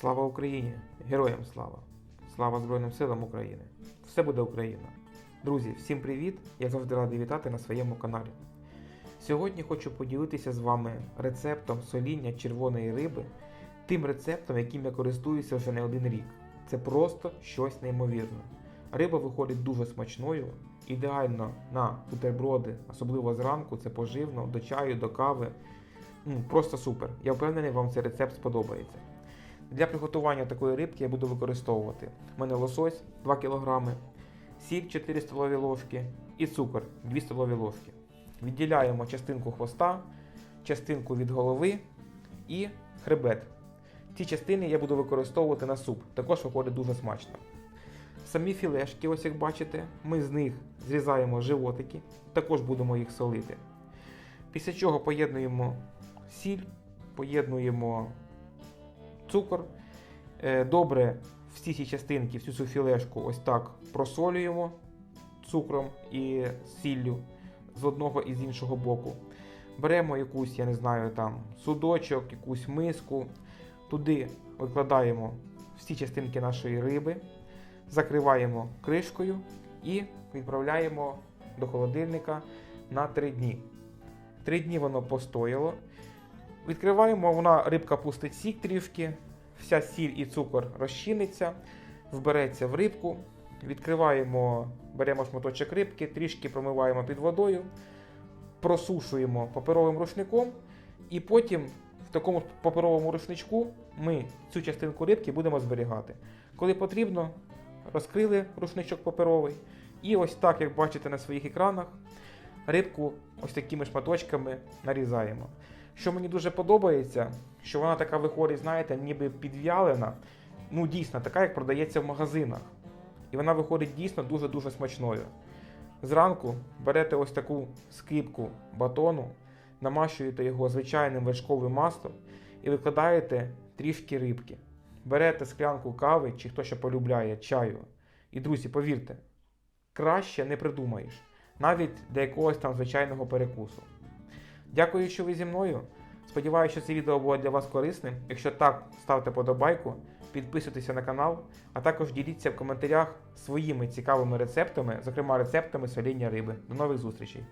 Слава Україні! Героям слава! Слава Збройним силам України! Все буде Україна! Друзі, всім привіт! Я завжди радий вітати на своєму каналі. Сьогодні хочу поділитися з вами рецептом соління червоної риби, тим рецептом, яким я користуюся вже не один рік. Це просто щось неймовірне. Риба виходить дуже смачною, ідеально на бутерброди, особливо зранку, це поживно, до чаю, до кави. Просто супер. Я впевнений, вам цей рецепт сподобається. Для приготування такої рибки я буду використовувати в мене лосось 2 кг, сіль 4 столові ложки і цукор 2 столові ложки. Відділяємо частинку хвоста, частинку від голови і хребет. Ці частини я буду використовувати на суп, також виходить дуже смачно. Самі філешки, ось як бачите, ми з них зрізаємо животики, також будемо їх солити. Після чого поєднуємо сіль, поєднуємо цукор. Е, Добре всі ці частинки, всю цю філешку ось так просолюємо цукром і сіллю з одного і з іншого боку. Беремо якусь, я не знаю, там судочок, якусь миску. Туди викладаємо всі частинки нашої риби, закриваємо кришкою і відправляємо до холодильника на 3 дні. 3 дні воно постояло. Відкриваємо, вона рибка пустить сік трішки, вся сіль і цукор розчиниться, вбереться в рибку. Відкриваємо, беремо шматочок рибки, трішки промиваємо під водою, просушуємо паперовим рушником, і потім в такому паперовому рушничку ми цю частинку рибки будемо зберігати. Коли потрібно, розкрили рушничок паперовий, і ось так, як бачите на своїх екранах, рибку ось такими шматочками нарізаємо. Що мені дуже подобається, що вона така виходить, знаєте, ніби підв'ялена. Ну, дійсно, така, як продається в магазинах. І вона виходить дійсно дуже-дуже смачною. Зранку берете ось таку скипку батону, намащуєте його звичайним вершковим маслом і викладаєте трішки рибки. Берете склянку кави, чи хто ще полюбляє чаю. І, друзі, повірте, краще не придумаєш, навіть для якогось там звичайного перекусу. Дякую, що ви зі мною. Сподіваюся, що це відео було для вас корисним. Якщо так, ставте подобайку, підписуйтеся на канал, а також діліться в коментарях своїми цікавими рецептами, зокрема рецептами соління риби. До нових зустрічей!